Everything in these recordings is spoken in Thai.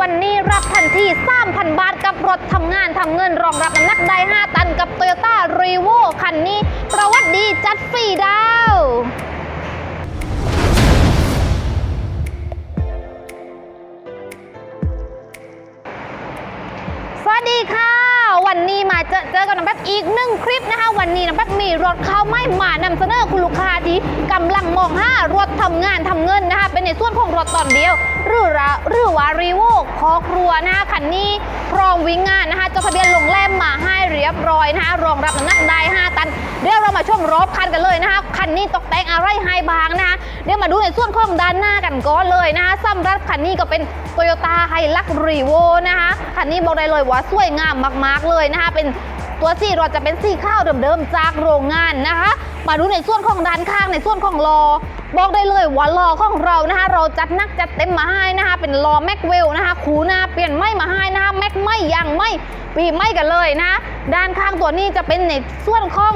วันนี้รับทันที3,000 บาทกับรถทำงานทำเงินรองรับน้ำหนักได้ 5 ตันกับ Toyota r e v o คันนี้ ประวัติดีจัดฟรีดาวสวัสดีค่ะ วันนี้มาเจอเจอกับน้องแอีกหนึ่งคลิปนะคะวันนี้น้องแป๊บมีรถเข้าไม่มานำเสนอคุณลูกค้าที่กำลังมองหารถทำงานทำเงินนะคะเป็นในส่วนของรถตอนเดียว หรือระหรือว่ารีโวคอครัวนะคะคันนี้พร้อมวิ่งงานนะคะจดทะเบียนลงแล่มมาให้เรียบร้อยนะคะรองรับน้ำหนักได้ 5 ตันเดี๋ยวเรามาชมรถคันกันเลยนะคะคันนี้ตกแต่งอะไรให้บางนะคะเดี๋ยวมาดูในส่วนของด้านหน้ากันก่อนเลยนะคะสำหรับคันนี้ก็เป็นโตโยต้าไฮลักรีโวนะคะคันนี้บอกได้เลยว่าสวยงามมาก ๆ เลยนะคะเป็น ตัวสีรถจะเป็นสีข้าวเดิมๆจากโรงงานนะคะ มาดูในส่วนของด้านข้างในส่วนของล้อบอกได้เลยว่าล้อของเรานะคะ เราจัดนักจัดเต็มมาให้นะคะ เป็นล้อแม็กเวลนะคะขูหน้าเปลี่ยนไม่มาให้นะคะแม็กไม่ยังไม่ปีไม่กันเลยนะคะด้านข้างตัวนี้จะเป็นในส่วนของ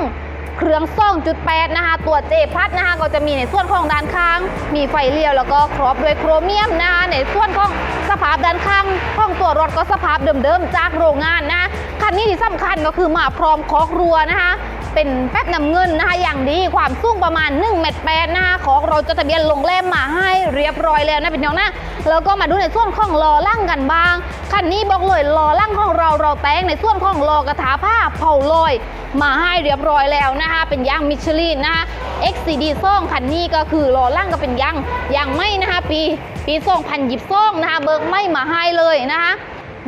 เครื่อง2.8นะคะ ตัวเจพัดนะคะก็จะมีในส่วนของด้านข้าง มีไฟเลี้ยวแล้วก็ครอบด้วยโครเมียมนะคะในส่วนของสภาพด้านข้างของตัวรถก็สภาพเดิมๆจากโรงงานนะ คันนี้ที่สำคัญก็คือมาพร้อมคอกรัวนะคะ เป็นแป๊บน้ำเงินนะคะ อย่างดีความสูงประมาณ1เมตรแปดนะคะของเราจะทะเบียนลงเล่มมาให้เรียบร้อยแล้วนะเป็นน้องนะแล้วก็มาดูในส่วนของล้อล่างกันบ้างคันนี้บอกเลยล้อล่างของเราเราแต่งในส่วนของล้อกระถาผ้าเผาลอยมาให้เรียบร้อยแล้วนะคะ เป็นยางมิชลินนะคะ XCD ซ่องคันนี้ก็คือล้อล่างก็เป็นยางยางไม่นะคะ ปีปีซ่องพันหยิบซ่องนะคะเบิกไม่มาให้เลยนะคะ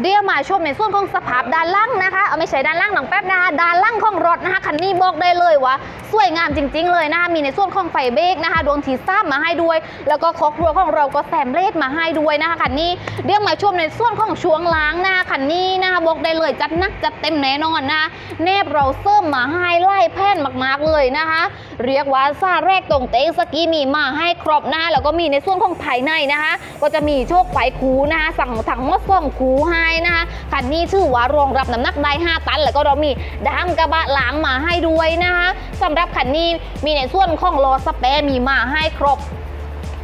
เดี๋ยวมาชมในส่วนของสภาพด้านล่างนะคะ เอาไม่ใช่ด้านล่างหนังแป๊บนะคะ ด้านล่างของรถนะคะคันนี้บอกได้เลยว่าสวยงามจริง ๆ เลยนะคะ มีในส่วนของไฟเบรกนะคะ ดวงทีซ้ำมาให้ด้วย แล้วก็คอกรัวของเราก็แซมเลดมาให้ด้วยนะคะคันนี้เดี๋ยวมาชมในส่วนของช่วงล้างนะคะคันนี้นะคะบอกได้เลยจัดหนักจัดเต็มแน่นอนนะคะแนบเราเสริมมาให้ไล่แผ่นมากๆเลยนะคะ เรียกว่าซาแรกตรงเต็งสกีมีมาให้ครบนะคะแล้วก็มีในส่วนของภายในนะคะ ก็จะมีโชคไฟคูนะคะสั่งถังมดส่งคูให้นะคะคันนี้ชื่อว่ารองรับน้ำหนักได้ 5 ตัน แล้วก็เรามีดามกระบะหลังมาให้ด้วยนะคะสำหรับคันนี้มีในส่วนของล้อสเปรมีมาให้ครบ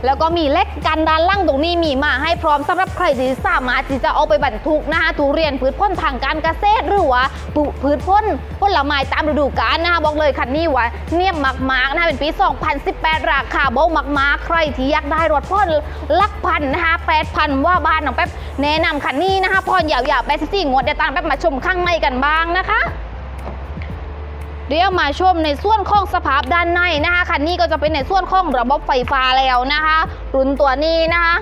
แล้วก็มีเล็กกันด้านล่างตรงนี้มีมาให้พร้อมสำหรับใครที่สามารถที่จะเอาไปบรรทุกนะคะทุเรียนพืชพ้นทางการเกษตรหรือว่าปลูกพืชพ้นผลไม้ตามฤดูกาลนะคะบอกเลยคันนี้ว่าเนียบมากๆนะคะเป็นปี 2018 ราคาเบามากๆ ใครที่อยากได้รถพ่นลักพันนะคะ8,000ว่าบ้านน้องแป๊บแนะนำคันนี้นะคะพ่อนยาวๆแปดสิบสี่งวดเดี๋ยวตามแป๊บมาชมข้างในกันบ้างนะคะ เดี๋ยวมาชมในส่วนของสภาพด้านในนะคะคันนี้ก็จะเป็นในส่วนของระบบไฟฟ้าแล้วนะคะ รุ่นตัวนี้นะคะ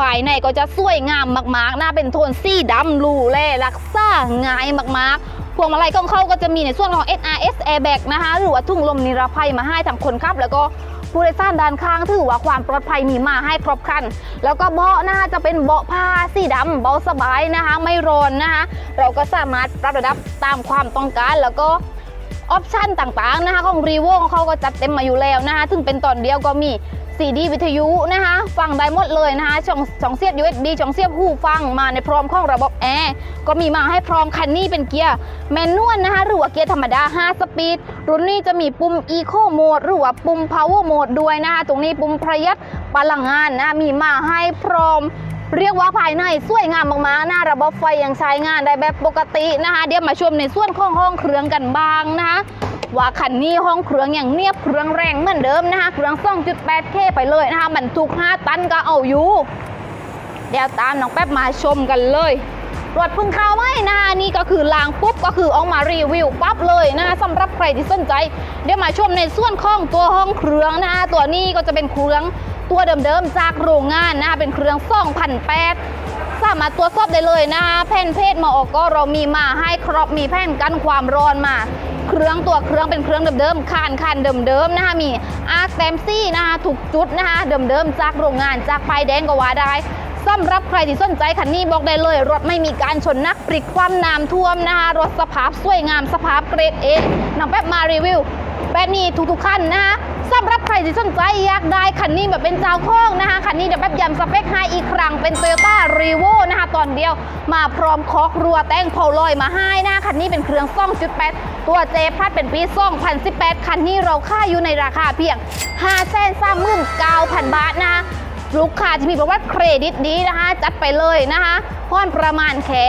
ภายในก็จะสวยงามมากๆนะเป็นโทนสีดำหรูเล่รักษาง่ายมากๆ พวงมาลัยของเขาก็จะมีในส่วนของ SRS airbag นะคะหรือว่าทุ่งลมนิรภัยมาให้ทั้งคนขับ แล้วก็ผู้โดยสารด้านข้างถือว่าความปลอดภัยมีมาให้ครบครัน แล้วก็เบาะนะคะจะเป็นเบาะผ้าสีดำเบาสบายนะคะ ไม่ร้อนนะคะ เราก็สามารถปรับระดับตามความต้องการแล้วก็ ออปชันต่างๆนะคะของรีโวของเขาก็จัดเต็มมาอยู่แล้วนะคะถึงเป็นตอนเดียวก็มีซีดีวิทยุนะคะฟังได้หมดเลยนะคะช่องช่องเสียบ USB ช่องเสียบหูฟังมาในพร้อมของระบบแอร์ก็มีมาให้พร้อมคันนี้เป็นเกียร์แมนนวลนะคะหรือว่าเกียร์ธรรมดา 5 สปีด รุ่นนี้จะมีปุ่ม Eco Mode หรือว่าปุ่ม Power Mode ด้วยนะคะตรงนี้ปุ่มประหยัดพลังงานนะมีมาให้พร้อม เรียกว่าภายในสวยงามมากๆหน้าระบบไฟยังใช้งานได้แบบปกตินะคะ เดี๋ยวมาชมในส่วนของห้องเครื่องกันบ้างนะคะว่าคันนี้ห้องเครื่องอย่างเนียบเครื่องแรงเหมือนเดิมนะคะเครื่อง 2.8K ไปเลยนะคะบรรทุก 5 ตันก็เอาอยู่ เดี๋ยวตามน้องแป๊บมาชมกันเลย รถพึ่งเข้าไหมนะคะนี่ก็คือลางปุ๊บก็คือเอามารีวิวปั๊บเลยนะคะสำหรับใครที่สนใจ เดี๋ยวมาชมในส่วนของตัวห้องเครื่องนะคะตัวนี้ก็จะเป็นเครื่องตัวเดิมๆจากโรงงานนะคะเป็นเครื่อง2008สามารถตรวจสอบได้เลยนะคะแผ่นเพศมาออกก็เรามีมาให้ครบมีแผ่นกันความร้อนมาเครื่องตัวเครื่องเป็นเครื่องเดิมๆคานคานเดิมๆนะคะมีอาร์คแตมซี่นะคะถูกจุดนะคะเดิมๆจากโรงงานจากไฟแดงก็ว่าได้ สำหรับใครที่สนใจคันนี้บอกได้เลย รถไม่มีการชนนักปริกความน้ำท่วมนะคะรถสภาพสวยงามสภาพเกรดเอน้องแป๊บมารีวิวแบบนี้ทุกๆคันนะคะสำหรับใครที่สนใจอยากได้คันนี้แบบเป็นเจ้าโค้งนะคะคันนี้เดี๋ยวแป๊บย้ำสเปคให้อีกครั้งเป็น Toyota r e v o นะคะตอนเดียวมาพร้อมคอกรัวแต่งเผาลอยมาให้นะคันนี้เป็นเครื่อง2.8ตัวเจพัดเป็นปี2018คันนี้เราค่ายอยู่ในราคาเพียง5 3 9 0 0 0บาทนะคะ ลูกค้าที่มีประวัติเครดิตดีนะคะ จัดไปเลยนะคะพ่อนประมาณแค่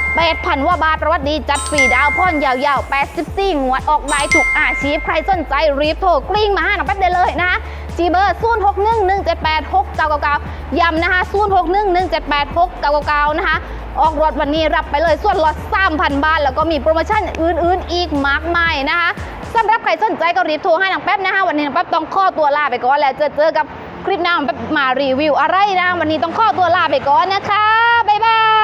8,000ว่าบาทประวัติดีจัดฟรีดาวพ่อนยาวๆ 84 งวดออกได้ถูกอาชีพ ใครสนใจรีบโทรกลิ้งมาหาหน้องแป๊บได้เลยนะคะจีเบอร์0 6 1 1 7 8 6 9 9 9ย้ำนะคะ0 6 1 1 7 8 6 9 9 9 นะคะ ออกรถวันนี้รับไปเลยส่วนลด3,000 บาท แล้วก็มีโปรโมชั่นอื่นๆ อีกมากมายนะคะสำหรับใครสนใจก็รีบโทรให้หน้องแป๊บนะคะวันนี้หน้องแป๊บต้องข้อตัวลาไปก่อนแล้วเจอเจอกับ คลิปหน้ามารีวิวอะไรนะ วันนี้ต้องขอตัวลาไปก่อนนะคะ บ๊ายบาย